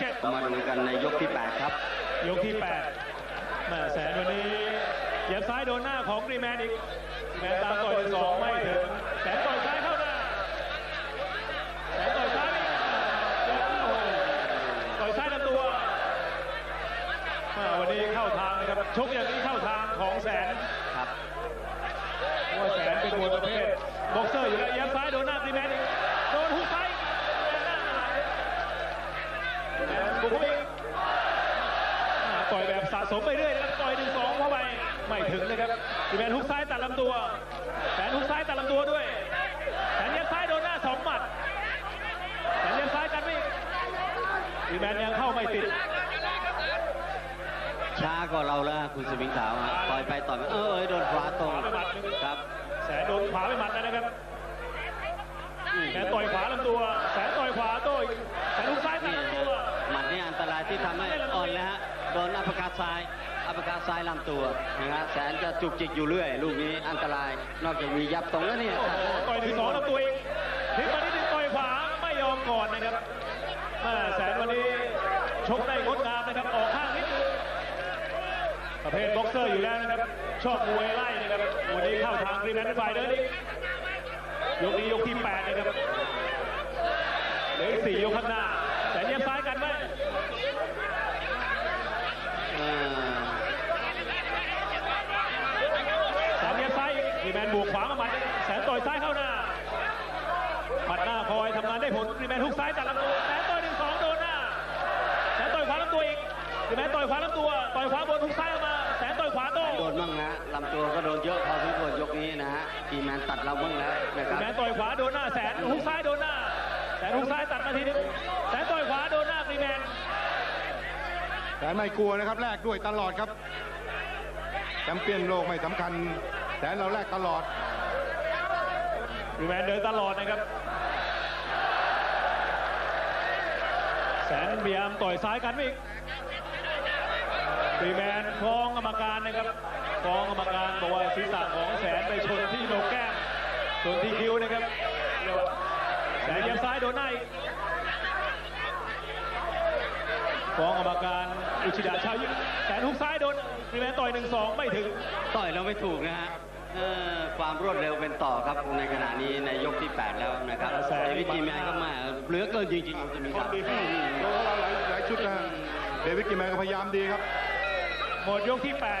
เจ็ดมาดูกันในยกที่ 8 ครับ ยกที่แปดแม่แสนวันนี้เหยียบซ้ายโดนหน้าของรีแมนอีกแมนตามต่อยสองไม่ถึงแสนต่อยซ้ายเข้าหน้าแสนต่อยซ้ายอีกโอ้โหต่อยซ้ายลำตัวแม่วันนี้เข้าทางนะครับชกอย่างนี้เข้าทางของแสนะสมไปเรื่อยนะครับต่อยหนึ่งสองเข้าไปไม่ถึงนะครับดีแมนฮุกซ้ายตัดลำตัวแสนฮุกซ้ายตัดลำตัวด้วยแสนเย็บซ้ายโดนหน้าสองหมัดแสนเย็บซ้ายกันไม่อีกดีแมนยังเข้าไม่ติดช้ากว่าเราแล้วคุณสมิงขาวฮะต่อยไปต่อยมาเออเอยโดนขวาตรงขวาไปหมัดหนึ่งครับ แสนโดนขวาไปหมัดแล้วนะครับแสนต่อยขวาลำตัว แสนต่อยขวาโต้อีกแสนฮุกซ้ายตัดนี่ลำฮะตัวหมัดนี่อันตรายที่ทำให้อ่อนแล้วฮะ โดนอัปกาศซ้ายอัปกาศซ้ายลำตัวนะฮะแสนจะจุกจิกอยู่เรื่อย ลูกนี้อันตราย นอกจากมียับตรงแล้วเนี่ยต่อยหนึ่งสองลำตัวเองถึงมานิดนึงต่อยขวาไม่ยอมก่อนนะครับแม่แสนวันนี้ชกได้งดงามนะครับออกข้างนิดนึงประเภทบ็อกเซอร์อยู่แล้วนะครับชอบมวยไล่นะครับวันนี้เข้าทางรีแมนด์ฝ่ายเดินอีกยกนี้ยกที่แปดนะครับเหลือสี่ยกข้างหน้าแสนเยียซ้ายกันไหม เออ แสนเยียบซ้ายอีก รีแมนด์บวกขวามาหมัดแสนต่อยซ้ายเข้าหน้าหมัดหน้าคอยทำงานได้ผลรีแมนด์ฮุกซ้ายตัดลำตัวแสนต่อยหนึ่งสองโดนหน้าแสนต่อยขวาลำตัวอีกรีแมนด์ต่อยขวาลำตัวต่อยขวาบนฮุกซ้ายออกมาแสนต่อยขวาโต้โดนบ้างนะลำตัวก็โดนเยอะพอสมควรยกนี้นะฮะทีแมนตัดเราบ้างแล้วนะครีรับแมนด์ต่อยขวาโดนหน้าแสนฮุกซ้ายโดนหน้าแสนฮุกซ้ายตัดมาทีนึงแสนต่อยขวาโดนหน้ารีแมนด์แสนไม่กลัวนะครับแลกด้วยตลอดครับแชมเปี้ยนโลกไม่สำคัญ แสนเราแลกตลอดรีแมนเดินตลอดนะครับ แสนพยายามต่อยซ้ายกันไม่อีกรีแมนด์ฟ้องกรรมการนะครับฟ้องกรรมการบอกว่าศีรษะของแสนไปชนที่โหนกแก้มชนที่คิ้วนะครับแสนเหยียบซ้ายโดนหน้าอีก ฟ้องกรรมการอุชิดะชาวญี่ปุ่นแสนฮุกซ้ายโดนรีแมนด์ต่อยหนึ่งสองไม่ถึง ต่อยเราไม่ถูกนะฮะเออความรวดเร็วเป็นต่อครับในขณะนี้ในยกที่ 8 แล้วนะครับแสงเดวิดจีแมนก็มาเหลือเกินจริงๆจะมีครับโดนเราหลายหลายชุดนะเดวิดกิมแมนก็พยายามดีครับ หมดยกที่8